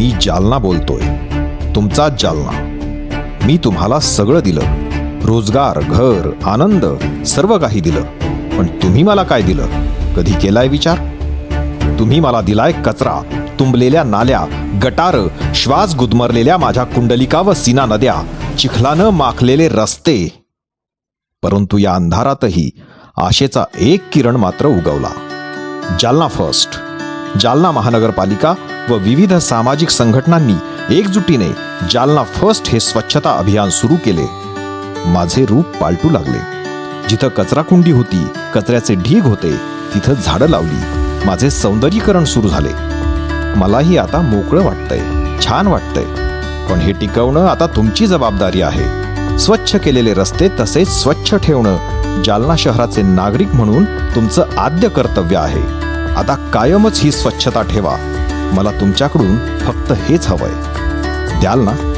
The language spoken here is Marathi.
मी जालना बोलतोय. तुमचा जालना. मी तुम्हाला सगळं दिलं. रोजगार घर आनंद सर्व काही दिलं. पण तुम्ही मला काय दिलं? कधी केलाय विचार? तुम्ही मला दिलाय कचरा तुंबलेल्या नाल्या गटार श्वास गुदमरलेल्या माझ्या कुंडलिका व सीना नद्या चिखलानं माखलेले रस्ते. परंतु या अंधारातही आशेचा एक किरण मात्र उगवला. जालना फर्स्ट. जालना महानगरपालिका व विविध सामाजिक संघटनांनी एकजुटीने जालना फर्स्ट हे स्वच्छता अभियान सुरू केले. माझे रूप पालटू लागले. जिथं कचराकुंडी होती कचऱ्याचे ढीग होते तिथं झाडं लावली. माझे सौंदर्यीकरण सुरू झाले. मलाही आता मोकळं वाटतंय छान वाटतंय. पण हे टिकवणं आता तुमची जबाबदारी आहे. स्वच्छ केलेले रस्ते तसेच स्वच्छ ठेवणं जालना शहराचे नागरिक म्हणून तुमचं आद्य कर्तव्य आहे. आता कायमच ही स्वच्छता ठेवा. मला तुमच्याकडून फक्त हेच हवंय. द्याल ना?